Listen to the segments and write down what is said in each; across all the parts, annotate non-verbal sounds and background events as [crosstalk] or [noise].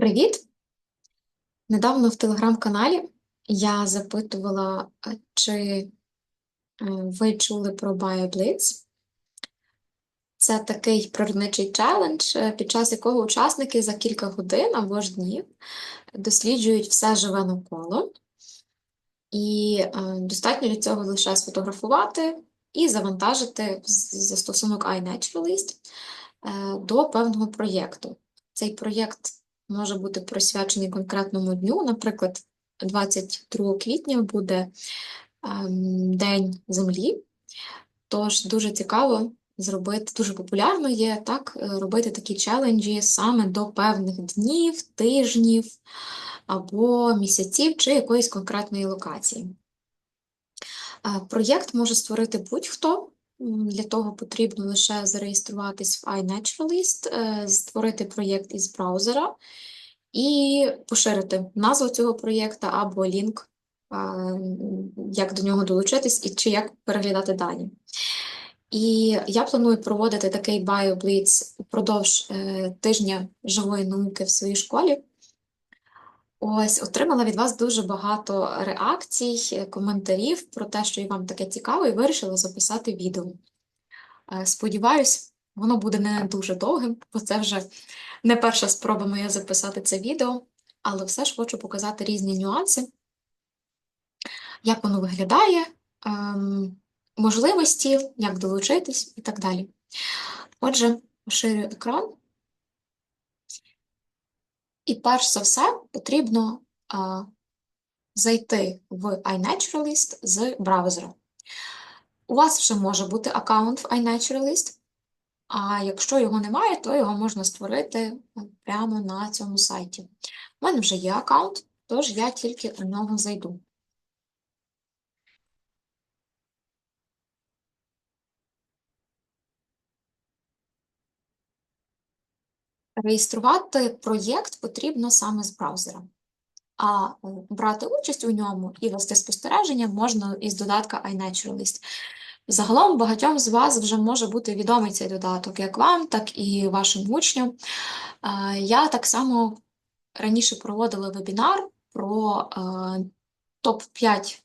Привіт! Недавно в телеграм-каналі я запитувала, чи е, ви чули про BioBlitz. Це такий природничий челендж, е, під час якого учасники за кілька годин або ж днів досліджують все живе навколо. І е, достатньо для цього лише сфотографувати і завантажити застосунок iNaturalist до певного проєкту. Цей проєкт може бути присвячений конкретному дню. Наприклад, 22 квітня буде ем, День Землі. Тож дуже цікаво зробити, дуже популярно є так, е, робити такі челенджі саме до певних днів, тижнів або місяців чи якоїсь конкретної локації. Е, Проєкт може створити будь-хто. Для того потрібно лише зареєструватись в iNaturalist, е, створити проєкт із браузера і поширити назву цього проєкту або лінк, як до нього долучитись і чи як переглядати дані. І я планую проводити такий BioBlitz упродовж е, тижня живої науки в своїй школі. Ось, отримала від вас дуже багато реакцій, е, коментарів про те, що і вам таке цікаво, і вирішила записати відео. Е, Сподіваюсь, воно буде не дуже довгим, бо це вже не перша спроба моя записати це відео, але все ж хочу показати різні нюанси, як воно виглядає, ем, можливості, як долучитись і так далі. Отже, поширюю екран. І перш за все потрібно а, зайти в iNaturalist з браузера. У вас вже може бути аккаунт в iNaturalist, а якщо його немає, то його можна створити прямо на цьому сайті. У мене вже є аккаунт, тож я тільки у нього зайду. Реєструвати проєкт потрібно саме з браузера. А е, брати участь у ньому і вести спостереження можна із додатка iNaturalist. Загалом багатьом з вас вже може бути відомий цей додаток, як вам, так і вашим учням. Я так само раніше проводила вебінар про е, топ-5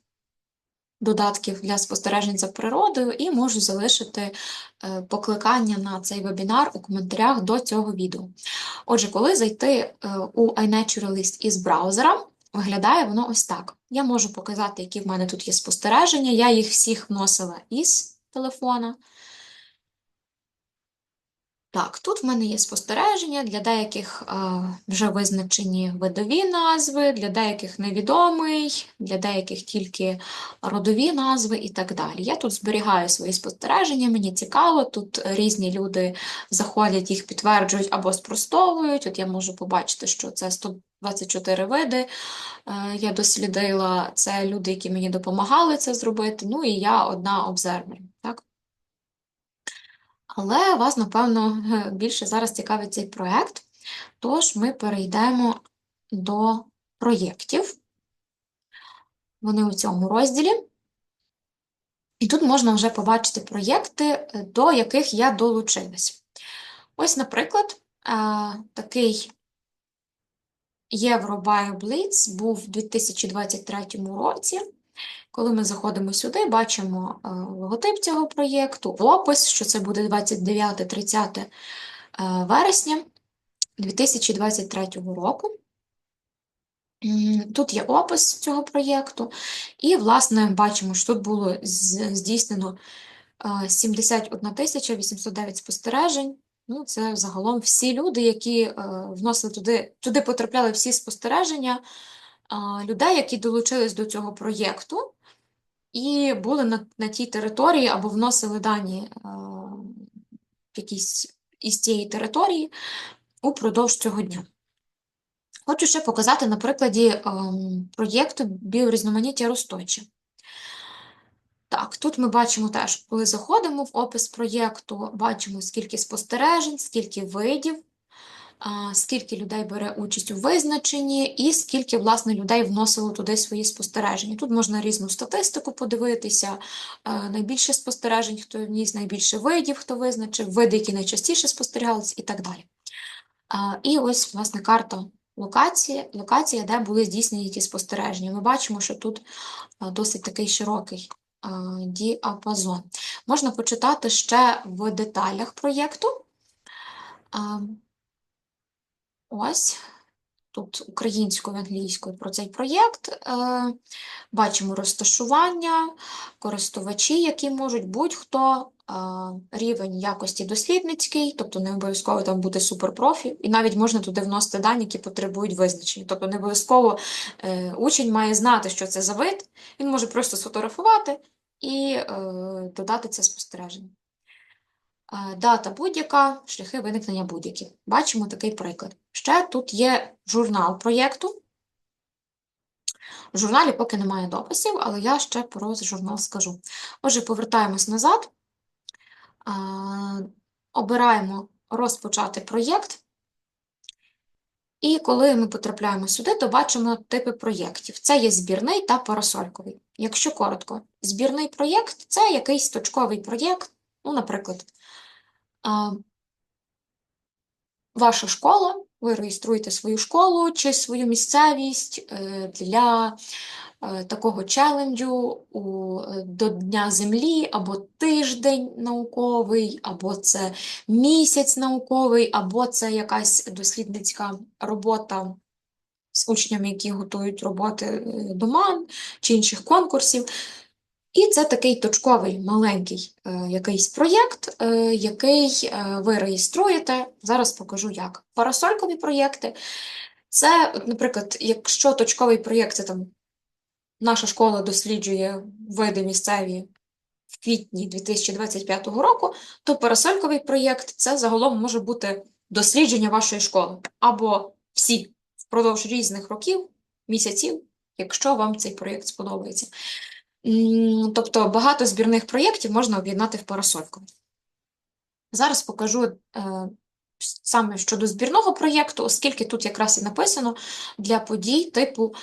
додатків для спостережень за природою, і можу залишити е, покликання на цей вебінар у коментарях до цього відео. Отже, коли зайти е, у iNaturalist із браузера, виглядає воно ось так. Я можу показати, які в мене тут є спостереження. Я їх всіх вносила із телефона. Так, тут в мене є спостереження, для деяких е, вже визначені видові назви, для деяких невідомий, для деяких тільки родові назви і так далі. Я тут зберігаю свої спостереження, мені цікаво, тут різні люди заходять, їх підтверджують або спростовують. От я можу побачити, що це 124 види. е, Я дослідила, це люди, які мені допомагали це зробити. Ну і я одна обзервер. Але вас, напевно, [laughs] більше зараз цікавить цей проєкт, тож ми перейдемо до проєктів. Вони у цьому розділі. І тут можна вже побачити проєкти, е, до яких я долучилась. Ось, наприклад, е, такий Євробайобліц був у 2023 році. Коли ми заходимо сюди, бачимо е, логотип цього проєкту, опис, що це буде 29-30 е, вересня 2023 року. Тут є опис цього проєкту, і, власне, бачимо, що тут було здійснено е, 71 809 спостережень. Ну, це загалом всі люди, які е, вносили туди, туди потрапляли всі спостереження людей, які долучились до цього проєкту і були на, на тій території або вносили дані в якісь із цієї території упродовж цього дня. Хочу ще показати на прикладі ем, проєкту біорізноманіття Росточі. Так, тут ми бачимо теж, коли заходимо в опис проєкту, бачимо, скільки спостережень, скільки видів, скільки людей бере участь у визначенні і скільки, власне, людей вносило туди свої спостереження. Тут можна різну статистику подивитися, найбільше спостережень, хто вніс, найбільше видів, хто визначив, види, які найчастіше спостерігалися і так далі. І ось, власне, карта локація, локація, де були здійснені ті спостереження. Ми бачимо, що тут досить такий широкий діапазон. Можна почитати ще в деталях проєкту. Ось тут українською, англійською про цей проєкт. Е, Бачимо розташування, користувачі, які можуть будь-хто, е, рівень якості дослідницький, тобто не обов'язково там бути суперпрофі, і навіть можна туди вносити дані, які потребують визначення. Тобто не обов'язково е, учень має знати, що це за вид, він може просто сфотографувати і додати це спостереження. Е, Дата будь-яка, шляхи виникнення будь-які. Бачимо такий приклад. Ще тут є журнал проєкту. В журналі поки немає дописів, але я ще про журнал скажу. Отже, повертаємось назад, обираємо розпочати проєкт. І коли ми потрапляємо сюди, то бачимо типи проєктів. Це є збірний та парасольковий. Якщо коротко, збірний проєкт це якийсь точковий проєкт, ну, наприклад, ваша школа, ви реєструєте свою школу чи свою місцевість е, для е, такого челенджу е, до Дня Землі, або тиждень науковий, або це місяць науковий, або це якась дослідницька робота з учнями, які готують роботи е, до МАН чи інших конкурсів. І це такий точковий маленький е, якийсь проєкт, е, який е, ви реєструєте. Зараз покажу як. Парасолькові проєкти. Це, наприклад, якщо точковий проєкт, це там наша школа досліджує види місцеві в квітні 2025 року, то парасольковий проєкт це загалом може бути дослідження вашої школи або всі впродовж різних років, місяців, якщо вам цей проєкт сподобається. Тобто багато збірних проєктів можна об'єднати в парасольку. Зараз покажу е, саме щодо збірного проєкту, оскільки тут якраз і написано для подій типу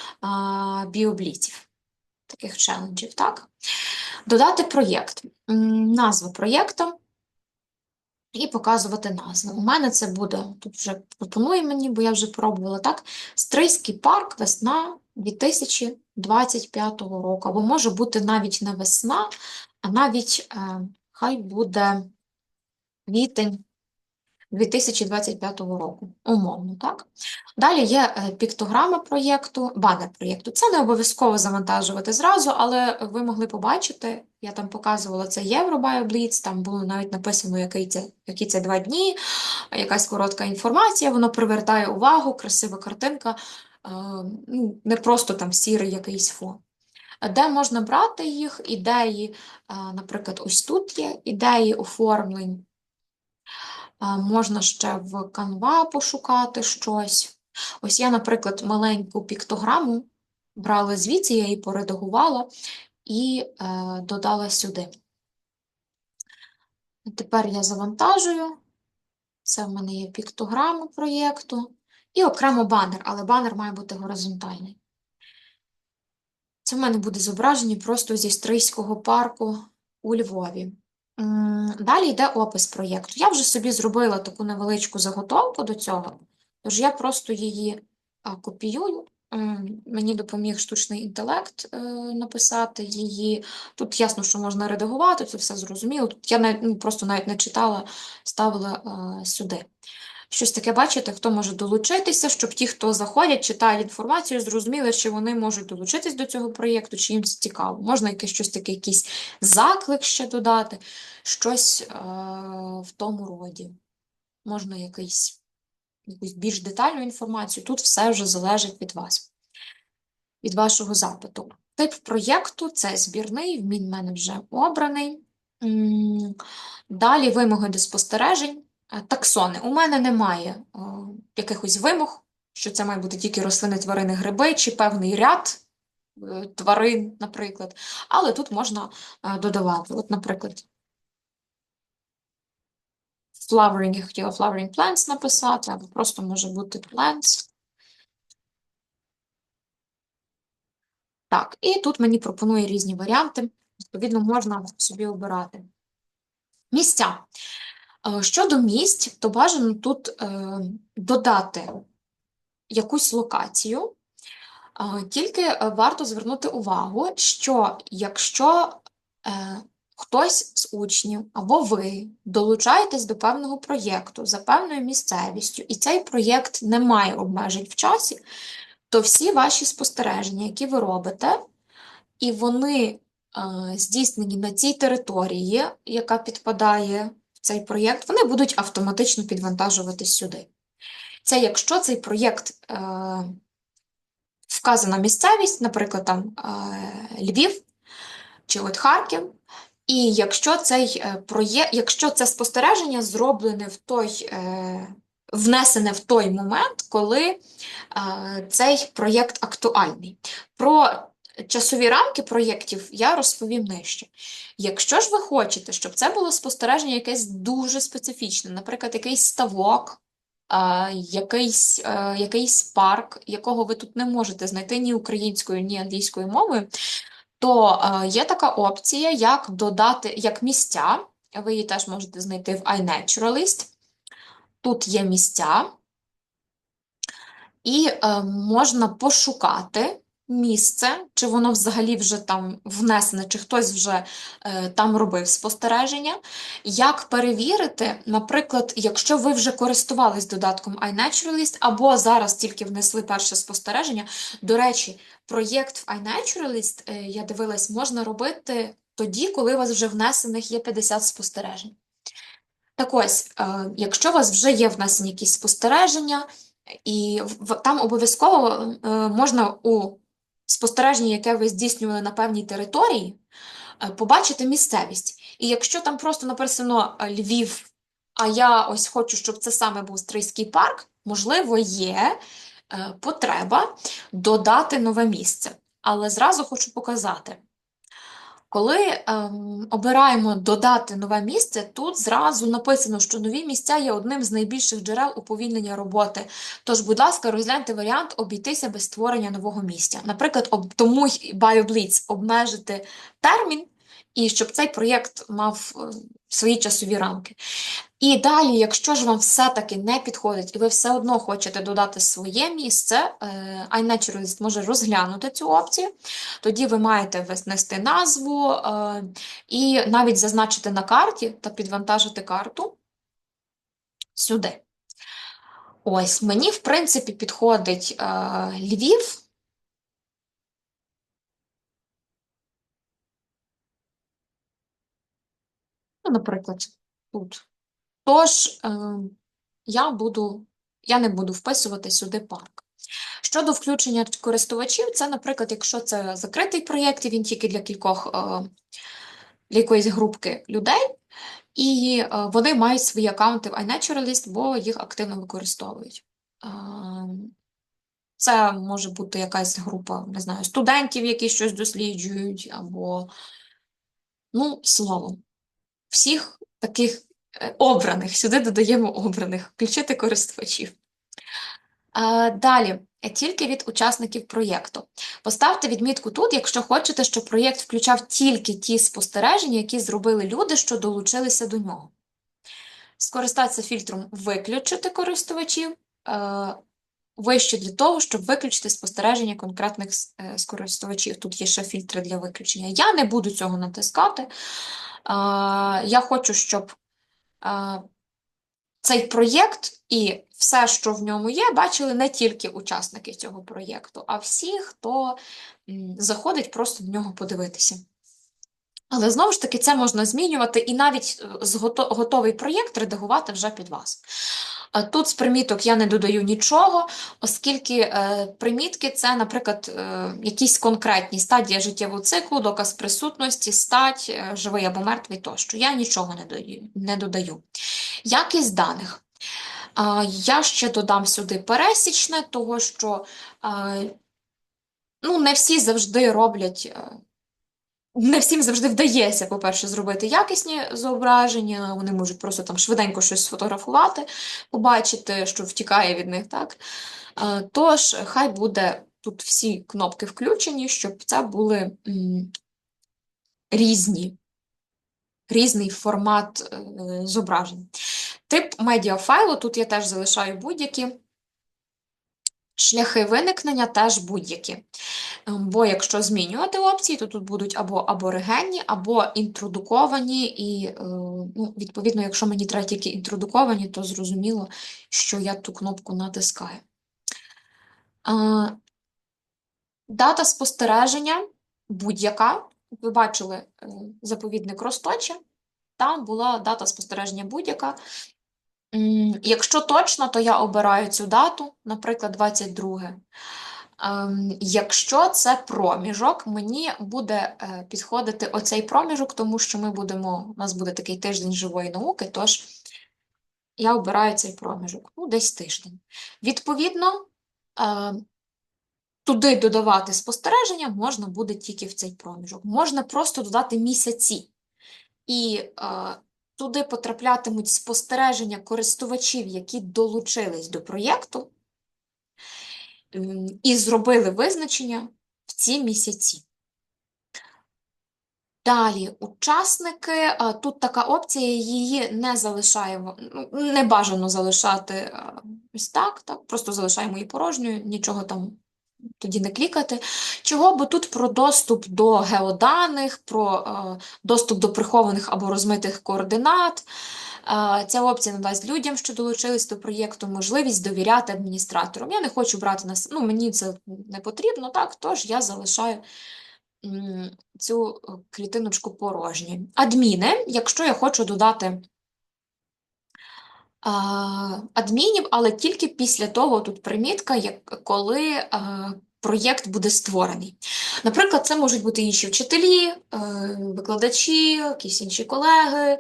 біобліців, таких челенджів, так? Додати проєкт, М, назва проєкту і показувати назву. У мене це буде, тут вже пропонує мені, бо я вже пробувала, так? Стрийський парк, весна 2025 року. Або може бути навіть не весна, а навіть е, хай буде квітень 2025 року, умовно, так? Далі є е, піктограма проєкту, банер проєкту. Це не обов'язково завантажувати зразу, але ви могли побачити, я там показувала це Євробайобліц, там було навіть написано, який це, які це два дні, якась коротка інформація, воно привертає увагу, красива картинка, ну, не просто там сірий якийсь фон. Де можна брати їх, ідеї, наприклад, ось тут є ідеї оформлень. Можна ще в Canva пошукати щось. Ось я, наприклад, маленьку піктограму брала звідси, я її поредагувала і е, додала сюди. Тепер я завантажую. Це в мене є піктограма проєкту. І окремо банер, але банер має бути горизонтальний. Це в мене буде зображення просто зі Стрийського парку у Львові. Далі йде опис проєкту. Я вже собі зробила таку невеличку заготовку до цього, тож я просто її копіюю. Мені допоміг штучний інтелект е, написати її. Тут ясно, що можна редагувати, це все зрозуміло. Тут я навіть, ну, просто навіть не читала, ставила е, сюди. Щось таке бачите, хто може долучитися, щоб ті, хто заходять, читають інформацію, зрозуміли, чи вони можуть долучитись до цього проєкту, чи їм це цікаво. Можна якесь щось таке, якийсь заклик ще додати, щось е, в тому роді. Можна якийсь, якусь більш детальну інформацію. Тут все вже залежить від вас, від вашого запиту. Тип проєкту це збірний, в мене вже обраний. Далі вимоги до спостережень. Е, Таксони. У мене немає е, якихось вимог, що це має бути тільки рослини, тварини, гриби чи певний ряд е, тварин, наприклад. Але тут можна е, додавати. От, наприклад, flowering, я хотіла flowering plants написати, або просто може бути plants. Так, і тут мені пропонує різні варіанти. Відповідно, можна собі обирати. Місця. Е, Щодо місць, то бажано тут е, додати якусь локацію. Тільки е, варто звернути увагу, що якщо хтось з учнів або ви долучаєтесь до певного проєкту за певною місцевістю, і цей проєкт не має обмежень в часі, то всі ваші спостереження, які ви робите, і вони здійснені на цій території, яка підпадає цей проєкт, вони будуть автоматично підвантажуватись сюди. Це якщо цей проєкт е, вказана місцевість, наприклад, там е, Львів чи от Харків, і якщо цей е, проєкт, якщо це спостереження зроблене в той, е, внесене в той момент, коли е, цей проєкт актуальний. Про часові рамки проєктів я розповім нижче. Якщо ж ви хочете, щоб це було спостереження якесь дуже специфічне, наприклад, якийсь ставок, якийсь, е, якийсь парк, якого ви тут не можете знайти ні українською, ні англійською мовою, то е, є така опція, як додати як місця. Ви її теж можете знайти в iNaturalist. Тут є місця, і е, можна пошукати місце, чи воно взагалі вже там внесене, чи хтось вже е, там робив спостереження. Як перевірити, наприклад, якщо ви вже користувались додатком iNaturalist, або зараз тільки внесли перше спостереження. До речі, проєкт в iNaturalist, е, я дивилась, можна робити тоді, коли у вас вже внесених є 50 спостережень. Так ось, е, якщо у вас вже є внесені якісь спостереження, і там обов'язково е, можна у спостереженні, яке ви здійснювали на певній території, е, побачити місцевість. І якщо там просто написано е, Львів, а я ось хочу, щоб це саме був Стрийський парк, можливо, є е, потреба додати нове місце. Але зразу хочу показати. Коли ем, обираємо додати нове місце, тут зразу написано, що нові місця є одним з найбільших джерел уповільнення роботи. Тож, будь ласка, розгляньте варіант обійтися без створення нового місця. Наприклад, об, тому BioBlitz обмежити термін, і щоб цей проєкт мав е, свої часові рамки. І далі, якщо ж вам все-таки не підходить, і ви все одно хочете додати своє місце, е, iNaturalist може розглянути цю опцію. Тоді ви маєте внести назву е, і навіть зазначити на карті та підвантажити карту сюди. Ось, мені, в принципі, підходить е, Львів. Ну, наприклад, тут. Тож, е, я буду, я не буду вписувати сюди парк. Щодо включення користувачів, це, наприклад, якщо це закритий проєкт, і він тільки для кількох, е, для якоїсь групки людей, і е, вони мають свої аккаунти в iNaturalist, бо їх активно використовують. Це може бути якась група, не знаю, студентів, які щось досліджують, або, ну, словом, всіх таких е, обраних, сюди додаємо обраних, включити користувачів. Далі, тільки від учасників проєкту. Поставте відмітку тут, якщо хочете, щоб проєкт включав тільки ті спостереження, які зробили люди, що долучилися до нього. Скористатися фільтром «Виключити користувачів» е, вище для того, щоб виключити спостереження конкретних е, з користувачів. Тут є ще фільтри для виключення. Я не буду цього натискати. Я хочу, щоб цей проєкт і все, що в ньому є, бачили не тільки учасники цього проєкту, а всі, хто заходить просто в нього подивитися. Але знову ж таки, це можна змінювати і навіть е, готовий проєкт редагувати вже під вас. Е, Тут з приміток я не додаю нічого, оскільки е, примітки це, наприклад, якісь конкретні стадії життєвого циклу, доказ присутності, стать, живий або мертвий тощо. Я нічого не додаю. Якість даних. Я ще додам сюди пересічне, того що ну, не всі завжди роблять, не всім завжди вдається, по-перше, зробити якісні зображення, вони можуть просто там швиденько щось сфотографувати, побачити, що втікає від них, так? Е, Тож, хай буде тут всі кнопки включені, щоб це були різні, різний формат е, зображень. Тип медіафайлу, тут я теж залишаю будь-які. Шляхи виникнення теж будь-які. Ем, Бо якщо змінювати опції, то тут будуть або аборигенні, або інтродуковані, і, е, ну, відповідно, якщо мені треба тільки інтродуковані, то зрозуміло, що я ту кнопку натискаю. Е, Дата спостереження будь-яка. Ви бачили е, заповідник Росточа, там була дата спостереження будь-яка. Якщо точно, то я обираю цю дату, наприклад, 22. Ем, Якщо це проміжок, мені буде е, підходити оцей проміжок, тому що ми будемо, у нас буде такий тиждень живої науки, тож я обираю цей проміжок, ну, десь тиждень. Відповідно, е, туди додавати спостереження можна буде тільки в цей проміжок. Можна просто додати місяці. І е, туди потраплятимуть спостереження користувачів, які долучились до проєкту і зробили визначення в ці місяці. Далі, учасники, тут така опція, її не залишаємо, ну, не бажано залишати ось так, так, просто залишаємо її порожньою, нічого там тоді не клікати. Чого? Бо тут про доступ до геоданих, про е, доступ до прихованих або розмитих координат. Е, Ця опція надасть людям, що долучились до проєкту, можливість довіряти адміністраторам. Я не хочу брати на ну, мені це не потрібно, так, тож я залишаю цю е, клітиночку порожньою. Адміни, якщо я хочу додати адмінів, але тільки після того тут примітка, як коли проєкт буде створений. Наприклад, це можуть бути інші вчителі, е, викладачі, якісь інші колеги,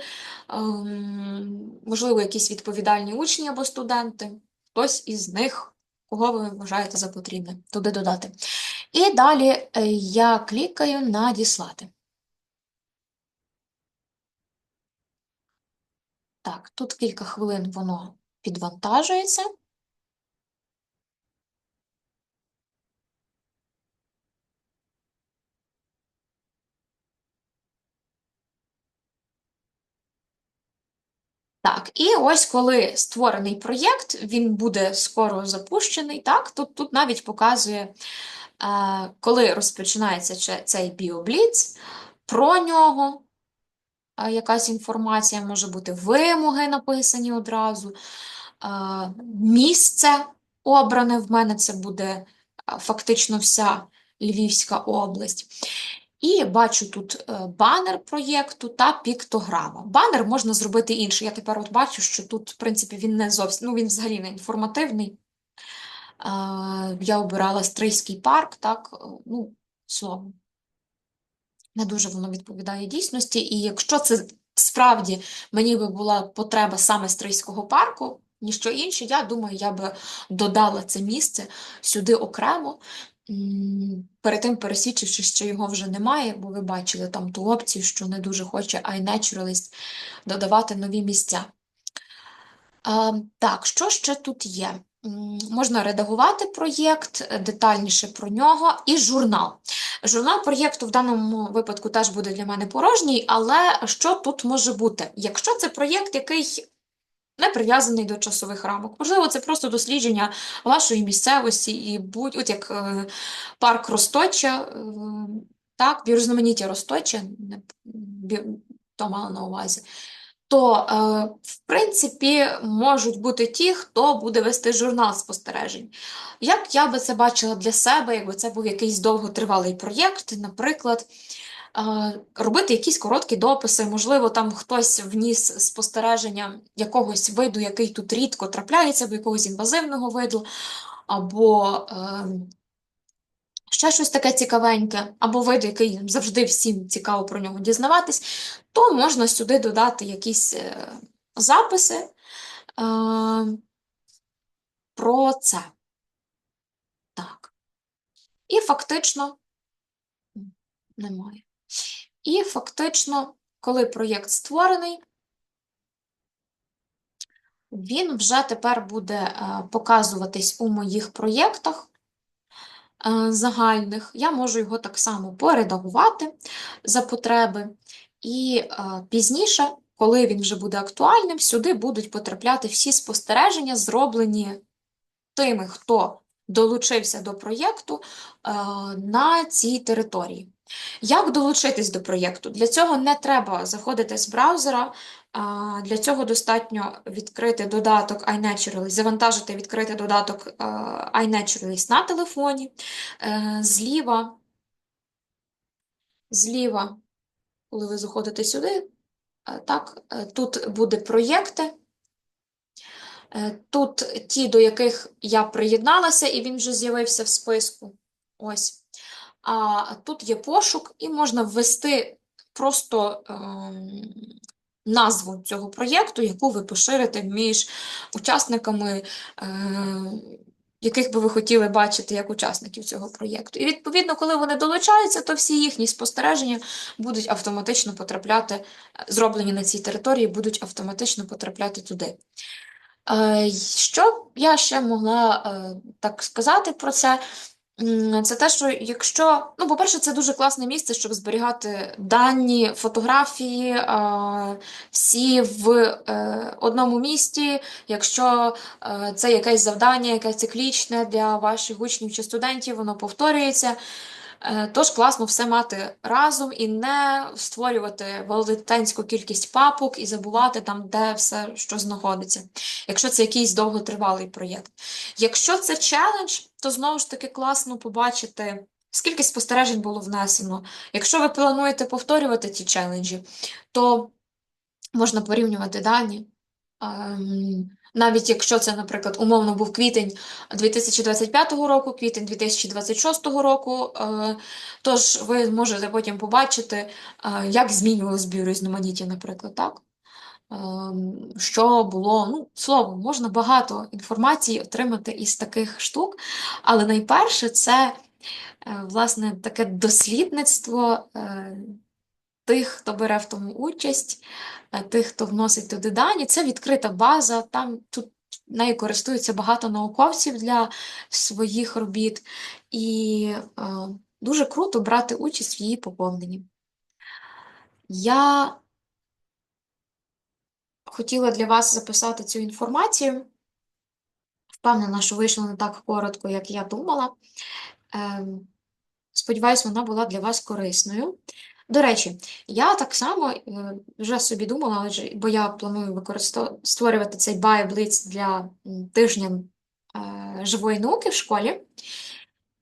ем, можливо, якісь відповідальні учні або студенти. Хтось із них, кого ви вважаєте за потрібне, туди додати. І далі е, я клікаю Надіслати. Так, тут кілька хвилин воно підвантажується. Так, і ось коли створений проєкт, він буде скоро запущений. Так, тут, тут навіть показує, е, коли розпочинається цей біобліц, про нього якась інформація може бути, вимоги написані одразу, місце обране в мене це буде фактично вся Львівська область. І бачу тут е, банер проєкту та піктограма. Банер можна зробити інший. Я тепер от бачу, що тут, в принципі, він не зовсім, ну він взагалі не інформативний. Я обирала Стрийський парк, так, е, ну, словом. Не дуже воно відповідає дійсності. І якщо це справді мені би була потреба саме Стрийського парку, ніщо інше, я думаю, я би додала це місце сюди окремо. Перед тим пересвідчивши, що його вже немає, бо ви бачили там ту опцію, що не дуже хоче iNaturalist додавати нові місця. А, Так, що ще тут є? Можна редагувати проєкт, е, детальніше про нього, і журнал. Журнал проєкту в даному випадку теж буде для мене порожній, але що тут може бути? Якщо це проєкт, який не прив'язаний до часових рамок, можливо, це просто дослідження вашої місцевості і будь, от як е, парк Росточа, е, так, біорізноманіття Росточа, то мала на увазі то, е, в принципі, можуть бути ті, хто буде вести журнал спостережень. Як я би це бачила для себе, якби це був якийсь довготривалий проєкт, наприклад, е, робити якісь короткі дописи, можливо, там хтось вніс спостереження якогось виду, який тут рідко трапляється, або якогось інвазивного виду, або ем, ще щось таке цікавеньке, або вид, який завжди всім цікаво про нього дізнаватись, то можна сюди додати якісь е, записи е, про це. Так. І фактично немає. І фактично, коли проєкт створений, він вже тепер буде е, показуватись у моїх проєктах загальних. Я можу його так само поредагувати за потреби. І е, пізніше, коли він вже буде актуальним, сюди будуть потрапляти всі спостереження, зроблені тими, хто долучився до проєкту е, на цій території. Як долучитись до проєкту? Для цього не треба заходити з браузера. Для цього достатньо відкрити додаток iNaturalist, завантажити відкрити додаток iNaturalist на телефоні. Е, Зліва, зліва, коли ви заходите сюди, е, так, е, тут буде проєкти. Тут ті, до яких я приєдналася, і він вже з'явився в списку. Ось. А тут є пошук, і можна ввести просто ем, назву цього проєкту, яку ви поширите між учасниками, е, яких би ви хотіли бачити як учасників цього проєкту. І відповідно, коли вони долучаються, то всі їхні спостереження будуть автоматично потрапляти, зроблені на цій території, будуть автоматично потрапляти туди. Е, Що я ще могла е, так сказати про це? Це те, що якщо, ну, по-перше, це дуже класне місце, щоб зберігати дані, фотографії, всі в е, одному місті. Якщо е, це якесь завдання, яке циклічне для ваших учнів чи студентів, воно повторюється. Е, Тож класно все мати разом і не створювати велетенську кількість папок і забувати там, де все що знаходиться, якщо це якийсь довготривалий проєкт. Якщо це челендж, то знову ж таки класно побачити, скільки спостережень було внесено. Якщо ви плануєте повторювати ці челенджі, то можна порівнювати дані. Ем, Навіть якщо це, наприклад, умовно був квітень 2025 року, квітень 2026 року, е, тож ви можете потім побачити, е, як змінювалось біорізноманіття, наприклад, так? Ем, Що було, ну, словом, можна багато інформації отримати із таких штук, але найперше це, е, власне, таке дослідництво е, тих, хто бере в тому участь, е, тих, хто вносить туди дані. Це відкрита база, там тут нею користуються багато науковців для своїх робіт, і е, дуже круто брати участь в її поповненні. Я хотіла для вас записати цю інформацію. Впевнена, що вийшло не так коротко, як я думала. Ем, Сподіваюсь, вона була для вас корисною. До речі, я так само е, вже собі думала, бо я планую використов... створювати цей BioBlitz для тижня е, живої науки в школі.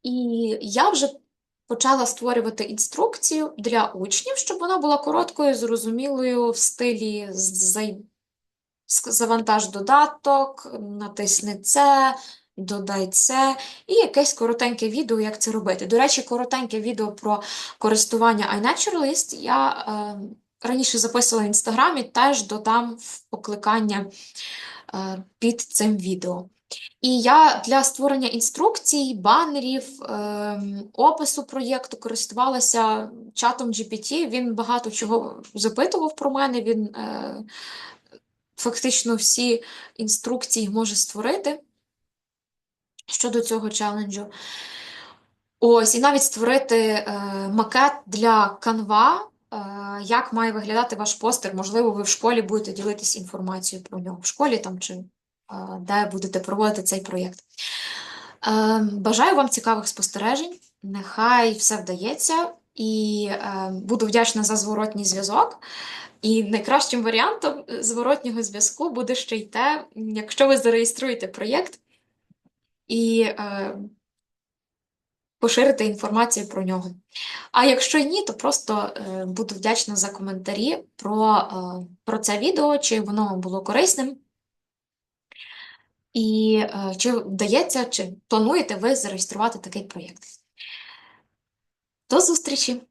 І я вже почала створювати інструкцію для учнів, щоб вона була короткою, зрозумілою в стилі завантаж додаток, натисни це, додай це, і якесь коротеньке відео, як це робити. До речі, коротеньке відео про користування iNaturalist я е, раніше записувала в інстаграмі, теж додам в покликання е, під цим відео. І я для створення інструкцій, банерів, ем, опису проєкту користувалася чатом GPT. Він багато чого запитував про мене. Він е, фактично всі інструкції може створити щодо цього челенджу. Ось, і навіть створити е, макет для Canva, е, як має виглядати ваш постер. Можливо, ви в школі будете ділитися інформацією про нього. В школі там чи е, де будете проводити цей проєкт. Бажаю вам цікавих спостережень. Нехай все вдається, і буду вдячна за зворотній зв'язок. І найкращим варіантом зворотнього зв'язку буде ще й те, якщо ви зареєструєте проєкт і е, поширите інформацію про нього. А якщо ні, то просто е, буду вдячна за коментарі про, е, про це відео, чи воно було корисним. І е, чи вдається, чи плануєте ви зареєструвати такий проєкт. До зустрічі!